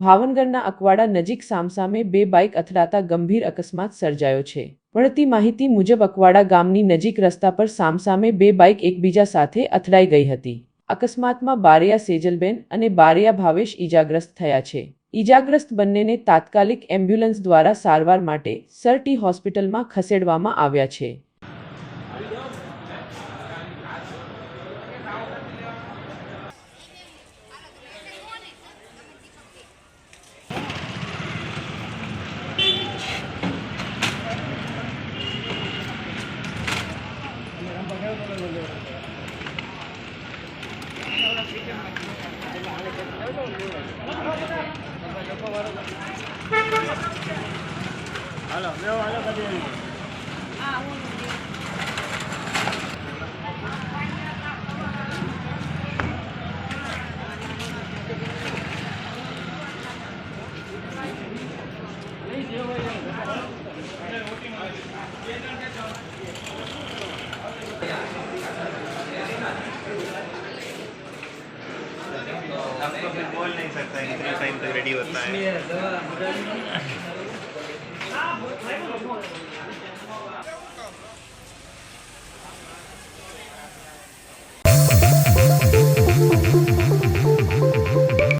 ભાવનગરના અકવાડા નજીક સામસામે બે બાઇક અથડાતા ગંભીર અકસ્માત સર્જાયો છે. મળતી માહિતી મુજબ અકવાડા ગામની નજીક રસ્તા પર સામસામે બે બાઇક એકબીજા સાથે અથડાઈ ગઈ હતી. અકસ્માતમાં બારિયા સેજલબેન અને બારિયા ભાવેશ ઈજાગ્રસ્ત થયા છે. ઈજાગ્રસ્ત બંનેને તાત્કાલિક એમ્બ્યુલન્સ દ્વારા સારવાર માટે સરટી હોસ્પિટલમાં ખસેડવામાં આવ્યા છે. هلا لو على قديم अब तो फिर बोल नहीं सकता इतने टाइम तक रेडी होता है